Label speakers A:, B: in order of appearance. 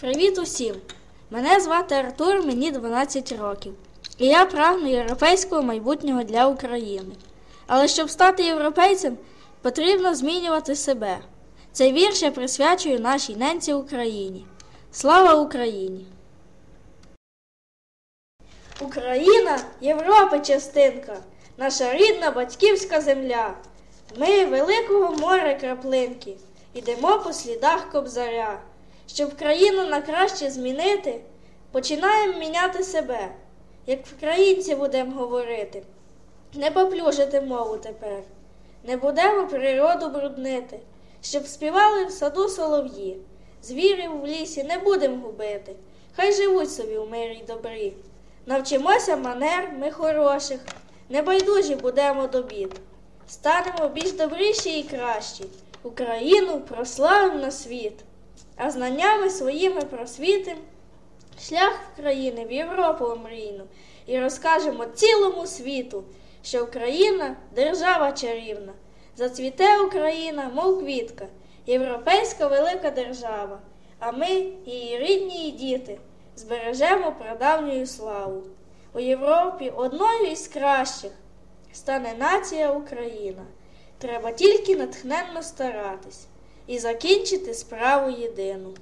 A: Привіт усім! Мене звати Артур, мені 12 років. І я прагну європейського майбутнього для України. Але щоб стати європейцем, потрібно змінювати себе. Цей вірш я присвячую нашій ненці Україні. Слава Україні! Україна Європи частинка, наша рідна батьківська земля. Ми великого моря краплинки, ідемо по слідах кобзаря. Щоб країну на краще змінити, починаємо міняти себе, як українці будемо говорити. Не поплюжити мову тепер, не будемо природу бруднити, щоб співали в саду солов'ї, звірів в лісі не будемо губити, хай живуть собі в мирі добрі. Навчимося манер ми хороших, небайдужі будемо до бід. Станемо більш добріші і кращі, Україну прославимо на світ, а знаннями своїми просвітим шлях країни в Європу омрійну і розкажемо цілому світу, що Україна держава чарівна. Зацвіте Україна, мов квітка, європейська велика держава, а ми, її рідні і діти, збережемо прадавню славу. У Європі одною із кращих стане нація Україна. Треба тільки натхненно старатись і закінчити справу єдину.